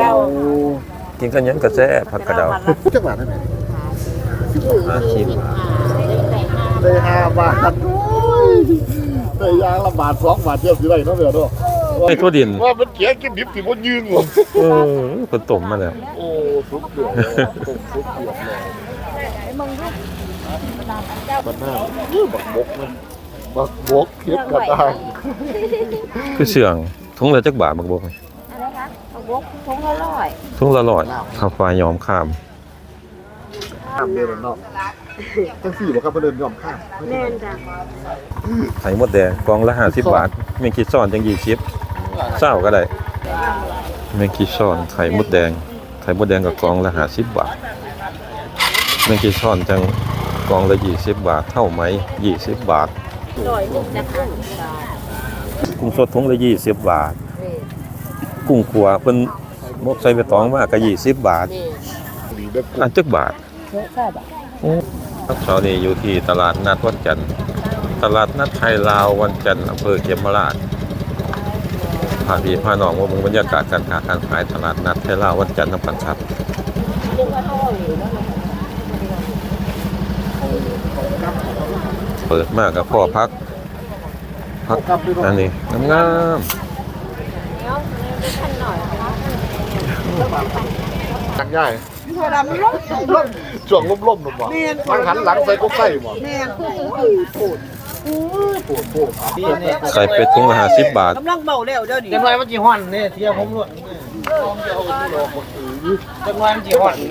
เรากินกันยังกระแซ่ผักกระเดาจักบาทได้ไหมห้าสิบได้ห้าบาทโอ้ยได้ยางละบาทสองบาทเทียบสิได้เนาะเด้อเนาะไอ้ทั่วดินว่ามันเกียกินดิบสิบ่ยืงหรอเออคนต้มมาแล้วโอ้ทุกเดือดตกทุกเดือดเลยมันน่าเออบักบกมันบักบกเทียบกระด้างคือเสื่องทุงละจักบาทบักบกนี่อะไรคะเอา วกทงละร้อยทุงละร้อยข้าวฟ้ายอมข้าม ข้ามเลยเนาะจังสี่บ่ครับเพิ่นเดินยอมข้ามแน่นจ้ะไข่มดแดงกล่องละ50บาทแมงกีซ้อนจัง20เศร้าก็ได้แมงกีซ้อนไข่มดแดง ไข่มดแดงกับกล่องละ50บาทแมงกีซ้อนจังกล่องละ20บาท เท่าไหม20บาทร้อยหนึ่งจ้ะค่ะกุ้งสดถุงละ20บาท กุ้งขัวเพิ่นมกใส่ใบตองมาก็20 บาทดีเด้ออันจักบาทเยอะค่ะแบบครับเช้านี้อยู่ที่ตลาดนัดวันจันทร์ตลาดนัดไทยลาววันจันทร์อำเภอเขมราชพาพี่พาน้องมาเบิ่งบรรยากาศการค้าการขายตลาดนัดไทยลาววันจันทร์นำกันครับเรียกว่าเท่าไหร่แล้วเปิดมากกับพ่อพักพักกลับด้วยอันเนาะนี้งามเนี้ยนี่ขั้นหน่อย ทางย่ายพอดำล้มล้มช่วงล่มๆหน่อยบ่มันหันหลังใส่ก็ใส่บ่แม่นปวดปวดๆไก่เป็ดถุงละ50บาทกำลังเบาแล้วเดี๋ยวนี้จังไรมันจีฮ้อนนี่เทียผมด้วยจังไรมันจีฮ้อนนี่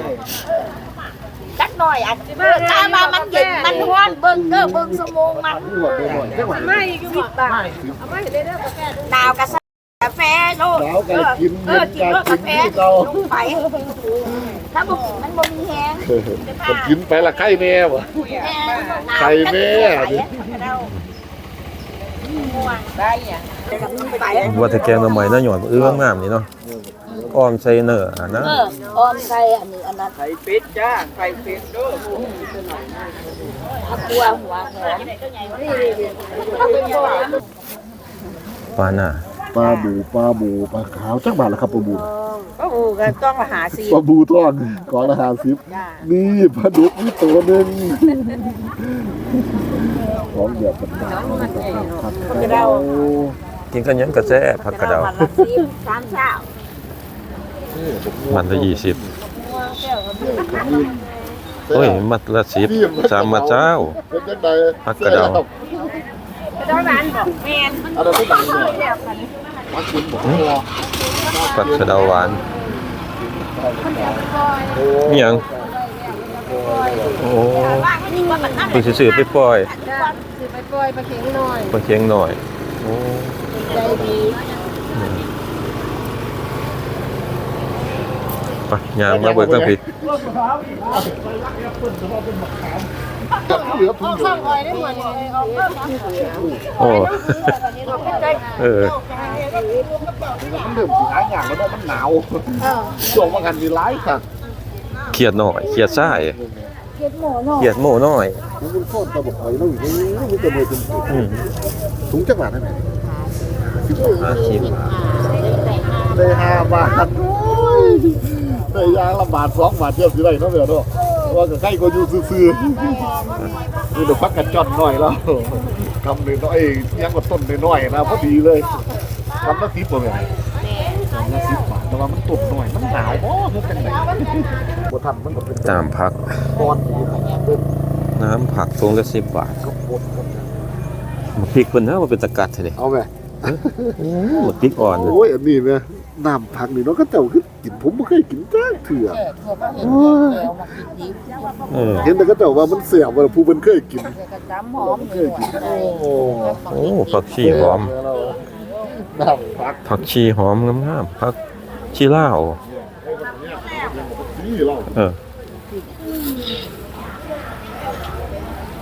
จักหน่อยอะถ้ามามันเย็นมันร้อนเบิ่งเด้อเบิ่งสมองมันปวดไปหมดจังหวะไม่สิบบาทดาวกาแฟโลดสาวไก่กินเออกินรสกาแฟลงไปถ้าบ่กินมันบ่มีแฮงก็กินไปละไข่แม่บ่ไข่แม่ได้เนี่ยไปว่าแต่แกงหน่อไม้น่าหยอดเอื้องงามนี่เนาะอ้อมใส่เนื้ออะนะเออออมใส่อันนี้อันนั้นไข่เป็ดจ้าไข่เป็ดเด้อผักบัวหัวหอมเอาไปบ่ปลาหน้า ปลาบูปลาบูปลาขาวจักบาทละครับปลาบูก็อูก็ต้องหาซีปลาบูทอดกองละห้าสิบนี่ปลาดุกนี่ตัวหนึงของเดือดเป็นดาวผักกระเดากินกันยังกระแซ่ผักกระเดาวันละสิบสามเช้ามันละ20โอ้ยมัดละ10สามมาเจ้าเป็นจังไดผักกระเดาเจ้าร้านบอกแม่นอันนั้น ผู้ดังเนี่ยมันกินหมดตัวผักกระเดาหวานมีหยังโอ้ว่าให้ดีกว่ามันนั่นเพิ่นสิซื้อไปปล่อยคือไปปล่อยไปเข็งหน่อยปลาเค็งหน่อยโอ้ใจดีไปย่างมาเบิกตั้งผิด เหลือทุนข้าวอ้อยได้หมดเลยเอาเพิ่โอ้เออมันเริ่มสิหาอย่างแล้วเนาะมันหนาวช่วงว่ากันมีหลายค่ะเครียดหน่อยเครียดซ่ายเก็บหมูหน่อยเครียดโม่น้อยมันตรตะบกหอยแล้วอยู่นี่มันจะมือเป็นอืมถุงจักบาทได้ไหมห้าสิบได้ห้าบาทโอ้ยได้ยางละบาทสองบาทเทียบสิได้เนาะเด้อเนาะ ว่าก็ใกล้ก็อยู่ซื่อๆนี่เดี๋ยวพักกันจอนหน่อยแล้วคำหนึ่งเนาะเอ้ยยังกว่าต้นน้อยๆนะพอดีเลยคำละสิบบ่แม่นคำละสิบบาทแต่ว่ามันต้นน้อยมันหนาวบ่เฮ็ดจังไดบ่ทันมันก็เป็นตามผักก้อนนี่ครับเป็นน้ำผักถุงละสิบบาทกระปดกันมาพริกเพิ่นนะมาเป็นตะกัดเท่านี้เอาไหมหมดพริกอ่อนโอ้ยอันนี้เนี่ย น้ำผักนี่เนาะก็เจ้าคือกินผมบ่เคยกินจ้าเถื่อเออทั่วประเทศแก้วมากินดิบเออเห็นแต่ก็เจ้าว่ามันเสียบว่าผู้เพิ่นเคยกินกระจำหอมเคยกินโอ้โอ้ผักชีหอมน้ำผักผักชีหอมงามๆผักชีลาวนี่เราเออ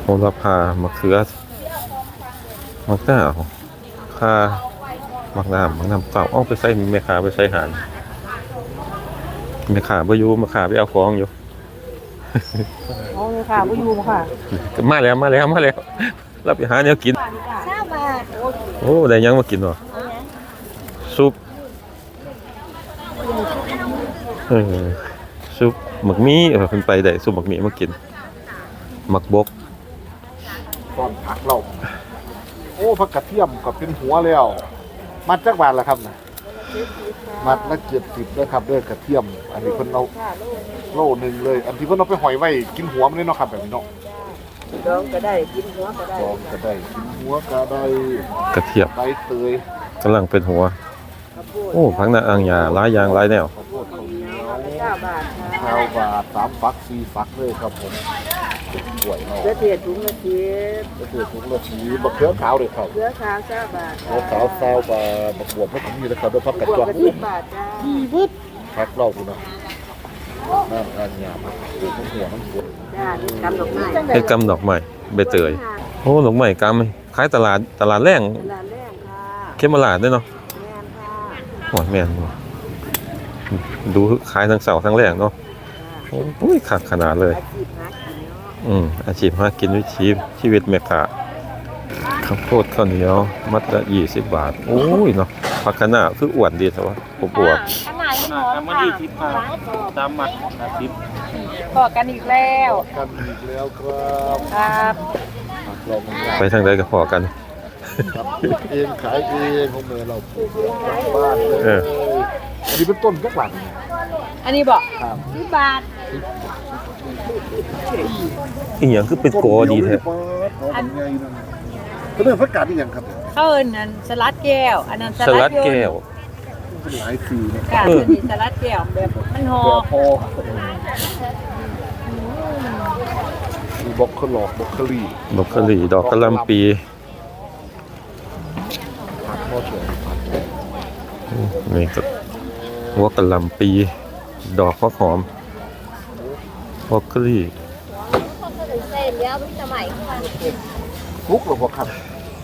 โหระพามะเขือมะนาวข่า มักน้ำมักน้ำเปล่าเอาไปใส่แม่ค้าไปใส่หานแม่ค้าบ่อยู่แม่ค้าไปเอาของอยู่โอ้ยค่ะผู้อยู่มาค่ะมาแล้วมาแล้วมาแล้วเราไปหาแนวกินเช้ามาโอ้ได้หยังมากินวะซุปเเออซุปหมักหมีเออเพิ่นไปได้ซุปหมักหมีมากินหมักบกก้อนผักเราโอ้ผักกระเทียมก็เป็นหัวแล้ว มัดจักบาทละครับนะมัดละเจ็ดสิบนะครับเด้อกระเทียม อันนี้เพิ่นเอาโลหนึ่งเลย อันที่เพิ่นเอาไปหอยไว้กินหัวมันเลยเนาะครับแบบนี้เนาะดองก็ได้กินหัวก็ได้ลองก็ได้กินหัวก็ได้กระเทียมใบเตยกำลังเป็นหัว โอ้พักหน้าอ่างยาหลายอย่างหลายแนว ก้าบาทค่ะข้าวบาทสามฟักสี่ฟักเลยครับผมสวยเนาะเกลือเทียดถุงละสิบก็คือถุงละสีบักเขือขาวเลยครับเกลือขาวเก้าบาทเขือขาวซาวบาทบักบวบไม่ถึงนี่นะครับด้วยพักกระบวกจอกกระสิบบาทจ้าพักเล่าคุณนะนั่นอันยามปลูกน้ำหัวน้ำสวนจ้านี่กำดอกไม้เฮ็ดกำดอกไม้ใบเตยโอ้ดอกไม้กำขายตลาดตลาดแรงตลาดแรกค่ะเขมราชเด้อเนาะแม่นค่ะ โอ้ยแม่นบ่ ดูขายทั้งเสาร์ทั้งแรงเนาะโอ้ยคักขนาดเลยอาชีพหากินเนาะอืมอาชีพหากินวิถีชีวิตแม่ค้าข้าวโพดข้าวเหนียวมัดละ20บาท โอ้ยเนาะผักคะน้าคืออ้วนดีแต่ว่าอบอวบขนาดนี้หมอทำมาดีทิพย์มาตามมาทิพย์บอกกันอีกแล้วกันอีกแล้วครับครับผักเรามันยากไปทางใดก็พอกันครับเองขายเองของเมือเราปลูกเองกลับบ้านเลยเอออันนี้เป็นต้นจักหลังอันนี้บอกครับสิบบาท อีหยังคือเป็นโกดีแท้อันใหญ่นั่นก็เรื่องพักกาดนี่ยังครับเขาเอิ้นอันสลัดแก้ว อันนั้นสลัดแก้ว เป็นหลายสีนะค่ะเออตัวนี้สลัดแก้วแบบมันหอแต่มพอมีบล็อกโคลอกบล็อกโคลีบรอกโคลีดอกกะหล่ำปี ผักพ่อสวยผักนี่ก็ หัวกะหล่ำปี ดอกฟักหอมบรอกโคลีเส้นเดี๋ยวพี่สมัยลุกหรือเปล่าครับ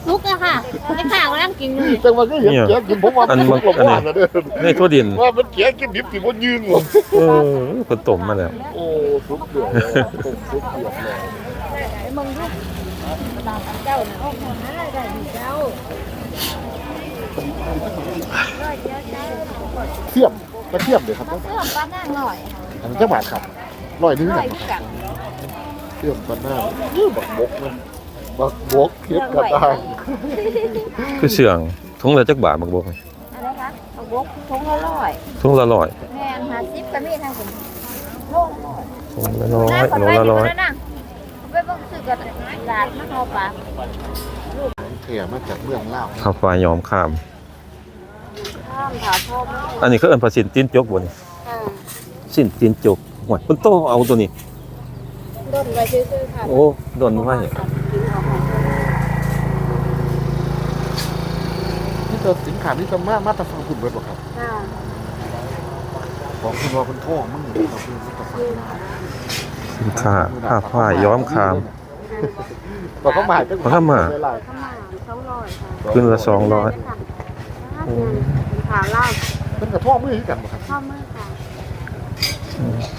ลุกอะค่ะไม่ข่าวนั่งกินอยู่แต่ว่าก็เห็นเกี๊ยวกินผมว่ามันลุกหรือเปล่านะเด้อในทั่วดินว่ามันเกี๊ยวกินดิบสิบนยืนหรอเออเพิ่นต้มมาแล้วโอ้ซุปเดือดเลยต้มซุปเดือดเลยไอ้มึงลูกเจ้าน่ะโอ้โหน่าได้ดีเจ้า เทียมกระเทียมเลยครับเสื้อป้าหน้าหน่อยอันนี้จังหวัดครับร้อยหนึงหน่กัอยนพี่กังเทียมปันหน้าเอ้ยบักบกนะบักบกเทียบกระด้างคือเสื่องถุงละจักบาทบักบกนี่อะไรคะเอาบกทงละร้อยถุงละร้อยแม่นหาซิปก็มีทางผมโลกถุงละร้อยโลละร้อยนะไปเบิ่งซื้อกับหลานมาเอาปลาเทียมาจากเมืองลาวข้าวฟ้ายอมข้ามข้ามถาพ่อแม่อันนี้คือเอิ้นภาษินตีนจกบ่นี่ค่ะสิ้นตีนจกหวดเพิ่นโตเอาตัวนี้ ด้นไว้ซื่อๆค่ะโอ้โดนไว้นี่ตัวสินค้านี่จะมามาตรฟังคุณเบิดบ่ครับค่ะบอกคุณว่าเป็นท่องมึงเลยครับคือตะฟังสินค้าผ้าฝ้ายย้อมคาม บอกเขาหมายจังบอกเขาหมายเวลข้าวหมากสองร้อยค่ะขึ้นละสองร้อยเป็น ขาล่างเป็นกระท่อมมือที่กันบ่ครับข้าวมือค่ะ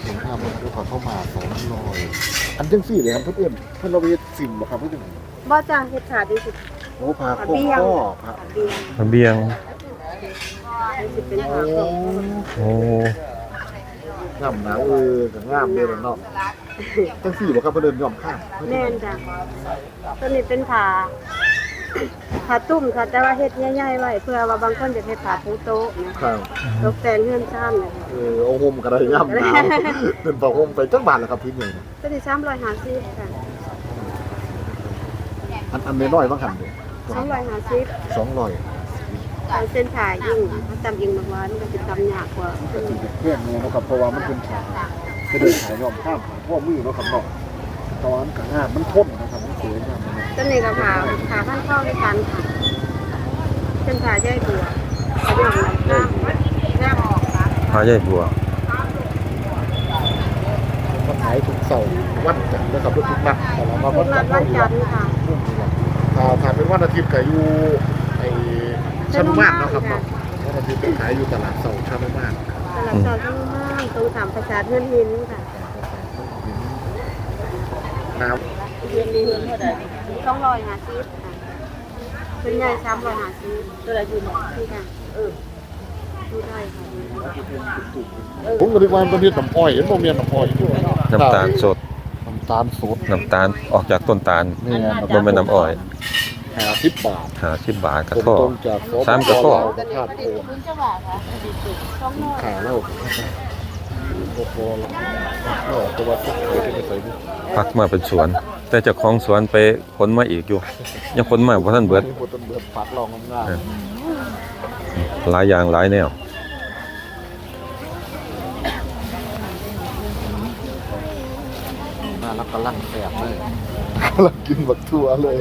ผมห้ามมันคือขอเข้ามาสองร้อยอันจังสี่เลยครับเพื่อนเพื่อนเราไปสิมบ่ครับเพื่อนบ่จ้าเฮ็ดขาดีสุดโอ้พาโค้งข้อพาเบียงระเบียงนี่สิเป็นโอ้ขาโค้งโอ้งามหนาเออกับงามเลยเนาะจังสี่บ่ครับเพื่อนเดินยอมข้ามแม่นจ้ะตัวนี้เป็นขา ขาตุ่มค่ะแต่ว่าเฮ็ดใหญ่ๆไว้เพื่อว่าบางคนจะเฮ็ดขาปูโต๊ะนะครับตกแต่งเฮือนชานนะคะเออเอาห่มกันได้งามหนาวเป็นผ้าห่มไปจักบาทแล้วครับพี่เนี่ยตัวนี้350ค่ะอันอันน้อยๆบ้างหันเด้250 สองร้อยเอาเส้นผ่ายิ่งถ้าตำยิ่งมากว่ามันก็จะตำยากกว่าก็ถือเป็นเครื่องเลยนะครับเพราะว่ามันเป็นขาจะเดินขายยอมข้ามขาพ่อมือเนาะครับเนาะตอนกับงานมันทนนะครับมันสวยงาม มันตัวนี้ก็ผ่าผ่าขั้นเข้าด้วยกันค่ะเส้นผ่าใหญ่บัวเอาไปหลังข้างแยกออกค่ะผ้าใหญ่บัวมันขายทุกเสาร์วันจันทร์นะครับทุกนัดแต่เรามาคุวัณนนัจัดนทร์วันจันทร์ค่ะถ้าถ้าเป็นวันอาทิตย์ก็อยู่ไอ้ชานุมานเนาะครับเนาะวันอาทิตย์ก็ขายอยู่ตลาดเสาร์ชานุมานตลาดจอดข้างล่างตรงสามประสาทเฮือนหินค่ะ น้เฮือนหิน สองร้อยห้าสิบค่ะเป็นใหญ่สามร้อยห้าสิบตัวละอยู่หมดที่ค่ะเออดูได้ค่ะผมก็นึกว่ามันเป็นน้ำอ้อยเห็นบ่แม่นน้ำอ้อยน้ำตาลสดน้ำตาลสดน้ำตาลออกจากต้นตาลแม่นบ่แม่นน้ำอ้อย50บาท50บาทกระผมท่อตรงจากสปสามกระท่อลาวประทาดโอนขาแล้ว พักมาเป็นสวน แต่เจ้าของสวนไปขนมาอีกอยู่ ยังขนมาเบิดนี่บ่ต้นเบิดปัดลองงามเออหลายอย่างหลายแนวๆน่ารักกำลังแซ่บเลยกำลังกินบักทั่วเลย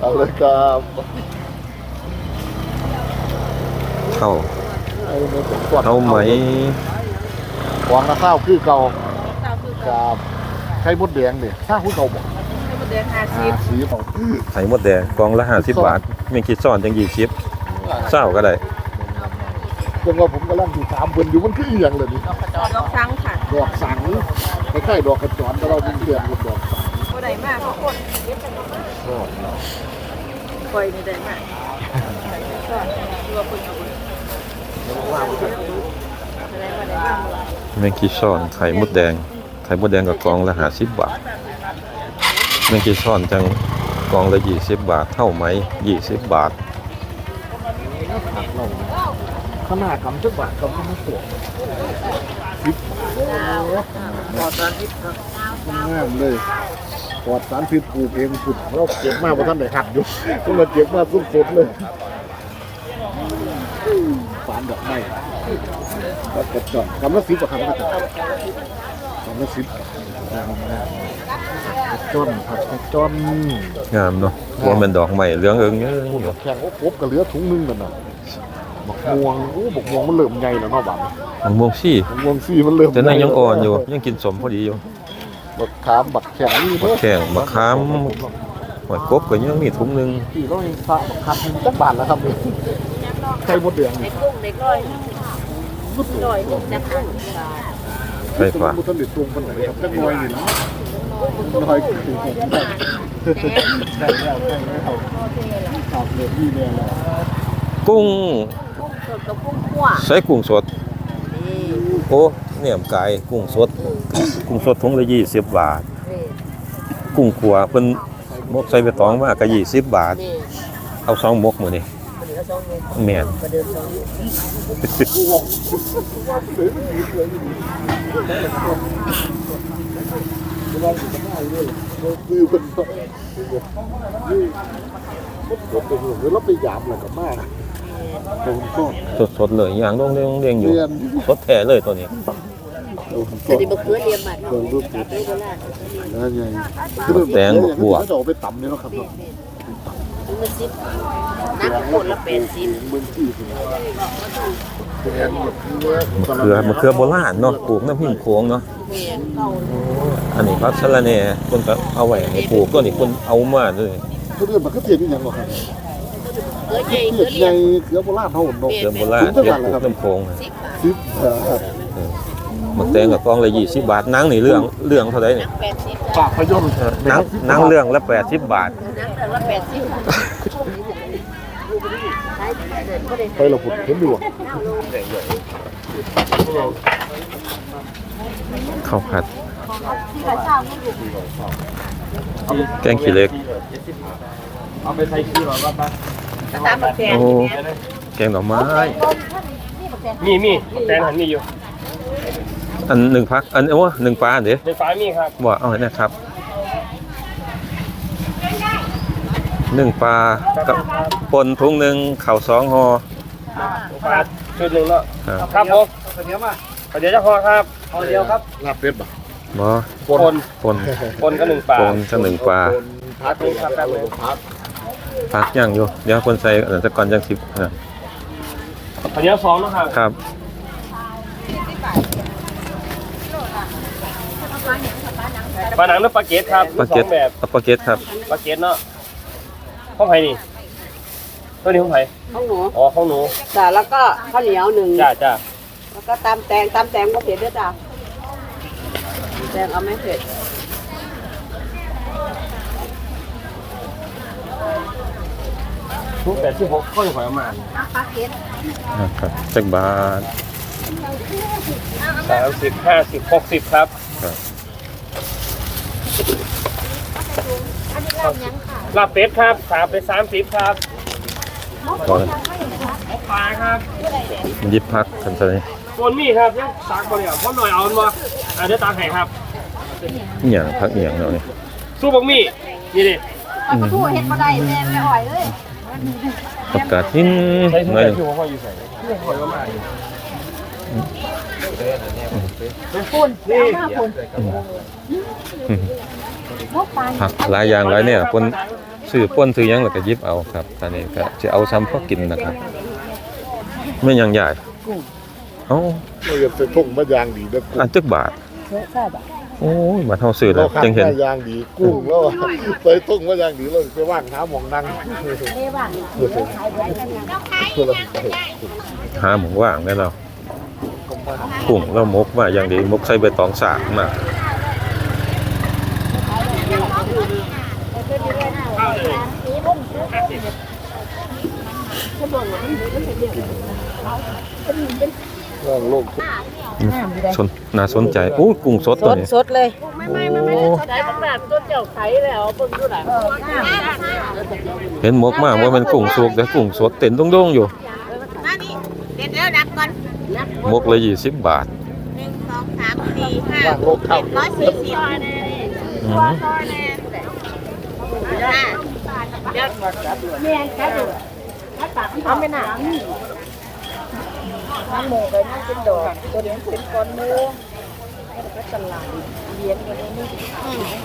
เอาเลยครับเท่าไอ้เนี่ยผมกดเท่าไหมวางละข้าวคือเก่ากับไข่มดแดงเนี่ยข้าวคือเก่าบ่ให้มันเดือนห้าอ่าสิบสีของไข่มดแดงกล่องละ50บาทแม่งคิดซ่อนจัง20เศร้าก็ได้จังว่าผมกำลังอยู่ถามเพิ่นอยู่มันคืออีหยังเลยนี่ดอกครั้งค่ะดอกสังคล้ายๆดอกกระจรแต่เราเป็นเดือนกับดอกสังบ่ได้มากเพราะคนชอบคอยนี่ได้มากก็ตัวคนเอาไว้ แสดงว่าได้มากเลยแม่งคิดซ่อนไข่มดแดง ไข่มดแดงกับกล่องละ50บาทแม่งคิดซ่อนจังกล่องละ20บาทเท่าไหม20บาทผักเราขนาดกำจักบาทกำมันสวยสิบพอตอนที่งามเลยปลอดสารพิษปลูกเองสุดเราเก็บมากเพราะท่านได้หัดอยู่ก็มาเก็บมาสุดๆเลยฝานดอกไม้ กระจรกำละสิบอะครับกระจรกำละสิบงามงามกระจรผักกระจรงามเนาะว่ามันดอกใหม่เหลืองเอิงเอ้ยแข่งโอ้ครบกับเหลือถุงนึงกันน่ะบักม่วงโอ้บักม่วงมันเริ่มใหญ่แล้วเนาะบัดนี้มะม่วงซี่บักม่วงซี่มันเริ่มแต่นั่นยังอ่อนอยู่ ยังกินสมพอดีอยู่บักขามบักแข็งบักแข้งบักขามหอยกบก็ยังมีถุงนึงที่เราเองฝากบักขามหนึ่งจักบาทแล้วครับนี่ไข่มดแดงนี่กุ้งเด็กร้อย ร้อยกุ้งจะกุ้งไฟฟ้าบุตรเด็ดตรงคนไหนครับจักหน้อยนี่นะน้อยคือผมได้ได้แล้วได้แล้วขอบเลยพี่เนี่ยแหละกุ้งกุ้งสดกับกุ้งขั่วใส่กุ้งสดนี่โอ้เนี่ยไก่กุ้งสด กุ้งสดถุงละ20บาทนี่กุ้งขัวเพิ่นมกใส่ใบตองมาก็20บาทนี่เอาสองมกมื้อนี้ เดิมสองมือคือคนนี่รถไปหยามอะไรกับมากผมก็สดเลยอย่างดงเด้งเด้งอยู่เรียนสดแท้เลยตัวนี้ผมจะได้บะเขือเรียมมันเดินรูปติดไม่โบราณนั่นไงบบเขาจะเอาไปต่ำเนี่ยนะครับ เนาะมันสิบนักคนละเป็นสิบเมืองที่สิแทนหมดเนื้อมะเขือมะเขือโบราณเนาะปลูกน้ำพิมโค้งเนาะเมียนเก่าอันนี้พักสะระแหน่คนก็เอาไว้ให้ปลูกตัวนี้คนเอามาเลยคือเรื่องมันก็เสียที่ยังหรอครับเขือใหญ่เสีเขืยอใหเรียญ่มเขือโบราณเท่าหนกเขือโบราณเฮ็ดปลูกน้ำโค้งสิบ บาทสิบมะแตงกับกล่องละ20บาทหนังนี่เรื่องเรื่องเท่าไหร่นี่นักแปดสิบปากพยนต์หนังหนังเรื่องละ80บาทนักแต่ละแปดสิบไปเราผุดเห็นดูข้าวผัดแกงขี้เหล็กเอาไปใส่ขี้หรอว่าปะตามมาแพงโอ้แกงหน่อไม้มีมีแฟนหันมีอยู่ อันหนึ่งพักอันโอ้หนึ่งปลาเดี๋ยวในฟ้ามีครับบอกเอาให้นะครับหนึ่งปลากับปนทุงหนึ่งข่าวสองห่อปลาชุดหนึ่งแล้วครับครับผมเดี๋ยวมาเดี๋ยวจะพอครับเอาเดียวครับลาบเป็ดบ่บอปนปนปนก็หนึ่งปลาปนก็หนึ่งปลาพักเลยครับแป๊บนึงพักพักย่างอยู่เดี๋ยวคนใส่อันนั้นแต่ก่อนจังสิบอะเดี๋ยวสองนะครับครับ ปลาหนังหรือปลาเกตครับปลาเก็ตสองแบบเอาปลาเก็ตครับ ปลาเกตเนาะข้าวไผ่นี่ตัวนี้ข้าวไผ่ข้าวหนูอ๋อข้าวหนูจ้ะแล้วก็ข้าวเหนียวหนึ่งจ้าจ้าแล้วก็ตามแตงตามแตงก็เผ็ดด้วยจ้ะแตงเอาไม่เผ็ดทุกแปดสิบหกข้อยหอยประมาณนะครับจักบาท สามสิบห้าสิบหกสิบครับครับลาบเป็ดครับสามเป็นสามสิบครับก่อนปลาครับยิบพักทันทีโคนมีครับยังตักบ่เนี่ยพ่อหน่อยเอาอันมาอะเดี๋ยวตักให้ครับอหย่างพักอหย่างเนาะนี่สู้บักมี่นี่ดิอืมเฮ็ดบ่ได้แม่ไม่อ่อยเลยประกาศหินใช้ทุกหน่แบอยบที่ผมว่าอยู่ใส่หอยประมา ณนี้ปุ่นนี่หน้าปุ่นอืมมกปลาผักหลายอย่างหลายเนี่ยปนซื้อป่นซื้อหยังแล้วก็หยิบเอาครับตอนนี้ก็จะเอาซ้ำพอกินนะครับไม่ยังใหญ่เอ้าเราจะไปทุ่งมะยางดีนะกุ้งอันตึกบาทใช่ป่ะโอ้ยมาเท่าซื้อแล้เราวขัจังเห็น มะยางดีกุ้งแล้วไปทุ่งมะยางดีเราไปว่างหาหมองนั่งเด้บ้านเพื่อขายบ่ได้เพื่อเรา หาหมูว่างได้เรา กุ้งแล้วมกมาอย่างดีมกใส่ใบตองสากมาว่างโลกสนน่าสนใจโอ้ยกุ้งสดตัวนี้สดเลยโอ้ใช้ตั้งแต่ต้นเจ้าไข่แล้วเบิ่งดูหน่อยเออน้ำเห็นมกมากว่ามันกุ้งสุกแต่กุ้งสดเต็นโด่งๆอยู่มานี่เดี๋ยวเดี๋ยวนับก่อน มกเลยยี่สิบบาทหนึ่งสองสามสี่ห้าว่างโลกเจ็เท่าดร้อยสี่สิบอืมห้าเดี๋ยวแม่แค่ดูเอาไม่หนาน้ำหมูไปนั่งเป็นดอกตัวเลี้ยงเป็นก้อนมือก็ตลาดเลี้ยงกันนี่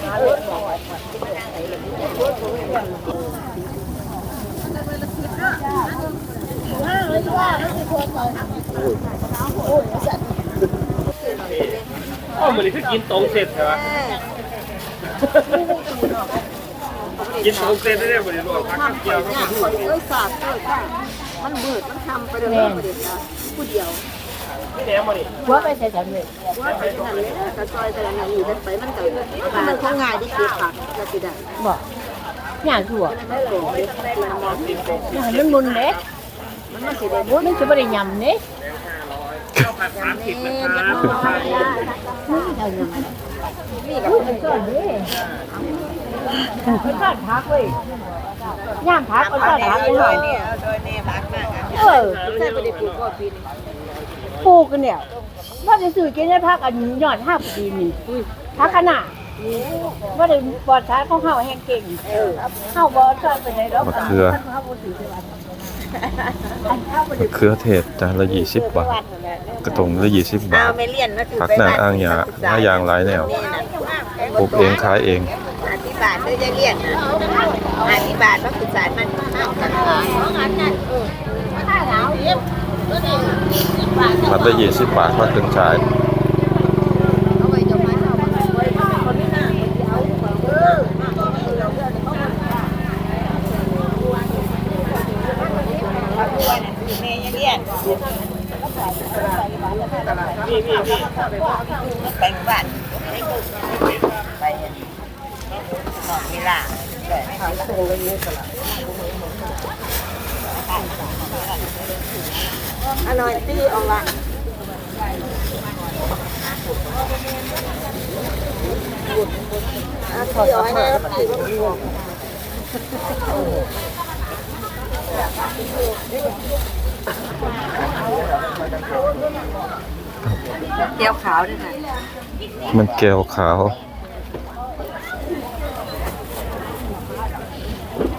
หาเล็กหน่อย อ๋อมันนี่คือกินตรงเสร็จใช่ไหมกินตรงเสร็จได้เลยมันนี่รวมพักกับเกี๊ยวก็มาดูเอ้ยสาดเอ้ยค่ะมันมืดมันทำไปเรื่อยๆเดี๋ยวนะผู้เดียวนี่แหมมันนี่หัวไปใส่จังเลยว่าไปที่นั่นเลยนะกระซอยแต่ละอย่งอยู่ไปมันก็มันคงง่ายที่เก็บผักก็สิได้บอกอย่างถั่วไม่หลงเลยมันมองอย่างมันมุนเด็ก มันมันสิได้โอ้ยมันจะไม่ได้ยำเนี่ยข้าวผัดสามสิบนะครับนี่กับมันก็นี่มันก็พักเว้ยย่างพักมันก็พักเลยโดยเนี่ยโดยเนี่ยพักมากอะเออใช่บ่ได้ปลูกก็ปีนี้ปลูกกันเนี่ยว่าจะสื่อกินได้พักอันยอดห้าปีนี่พักขนาดว่าจะปลอดสารของเฮาแห้งเก่งเฮาบ่ชอบไปไหนดอกมะเขือเฮาบ่ถือวัน มะเขือเทศจานละยี่สิบบาท กระทงละยี่สิบบาเอาทไม่เลี่ยนนะถือผักไปหน้าบ้านอ้างยาหน้ายางหลายแนวนี่นะปลูกเองขายเองอธิบาทด้วยจะเลี่ยนนะอธิบาทว่าคือสายมันเอากันขายของอันนั้นเออถ้าหนาวเย็บก็นี่สิบบาทมัดละยี่สิบบาทมาถึงขาย เอาไว้จะมาเอาไว้คนนี้นะเออแม่ยังเลี่ยน นี่นี่นี่ไปบ้านไปหมดเวลาอร่อยตีออกละอะตีออกให้ได้ แล้วตีออกเจียวขาวด้วยค่ะมันแก้วขาว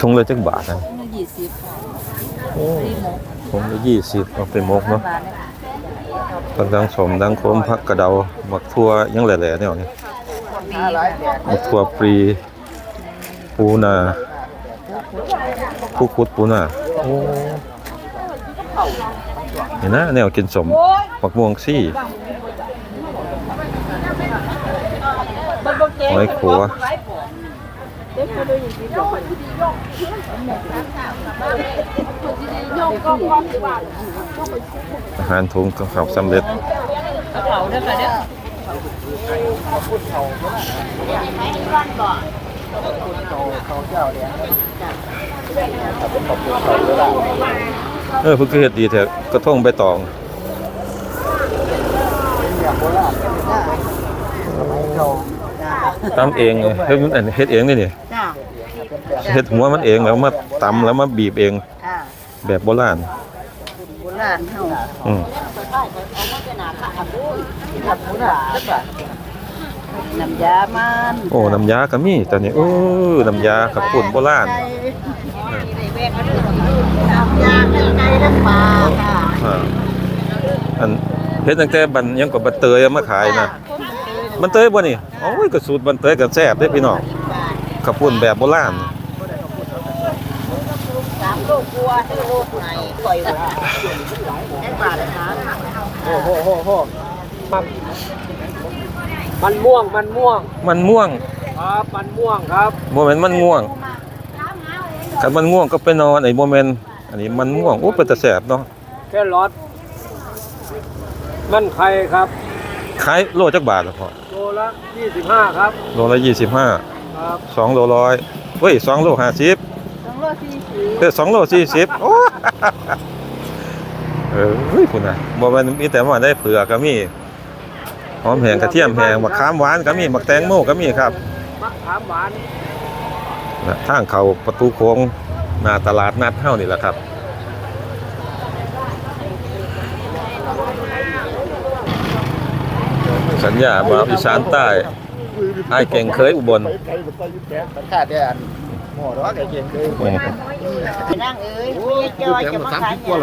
ทงเลยจักบาทนะยี่สิบโอ้ทงละยี่สิบเอาไปมกเนาะผักดังสมดังโคมผักกระเดาหมักทั่วยังแหล่ๆเนี่ยนี่หมักทั่วปรีปูนาคุกคุดปูนาโอ้ เห็นนะแนวกินสมหมักม่วงซี่หอยขัวอาหารถุงกับข้าวสำเร็จเขาเด้อค่ะเด้อเออเพิ่นก็เฮ็ดดีแท้กระทงใบตองตำเองเฮ็ดมันอันเฮ็ดเองนี่นี่จ้าเฮ็ดหัวมันเองแล้วมาตำแล้วมาบีบเองค่ะแบบโบราณโบราณเฮาอืมน้ำยามันโอ้น้ำยาก็มีตอนนี้โอ้น้ำยากับปุ่นโบราณน้ำยาทั้ง ไก่ทั้งปลาค่ะอ่าอันเฮ็ดตั้งแต่บันยังกับบันเตยเอามาขายนะบันเตยบ่นี่โอ้ยก็สูตรบันเตยก็แซ่บเด้พี่น้องกับปุ่นแบบโบราณสามโลกลัวให้โลกไหนปล่อยว่าแค่บาทนะคะโอ้โหโหโหมันมันม่วงมันม่วง มันม่วงครับมันม่วงครับบ่แม่นมันง่วงคันมันง่วงก็ไปนอนไอ้บ่แม่น อันนี้มันม่วงโอ้เป็นตาแซ่บเนาะแค่รอดมันไข่ครับขายโลจักบาทล่ะพ่อโลละ25ครับโลละ25ครับสองโลร้อยเฮ้ยสองโลห้าสิบสองโลสี่สิบเออสองโลสี่สิบโอ้เออเฮ้ยคุณน่ะบ่แมันมีแต่ว่าได้เผือกก็มีหอมแห้งกระเทียมแห้งมะขามหวานก็มีมะแตงโมก็มีครับมะขามหวานนะทางเขาประตูโค้ง หน้าตลาดนัดเฮานี่แหละครับสัญญาบ่าวอีสานใต้ไอ้ายเก่งเคยอุบลไปไกลมันไปยุ่งแก่มันขาดแดนหม้อร้อนไก่เก่งเลยอืมนั่งเอ้ยพี่จอยจะมาขายกว่า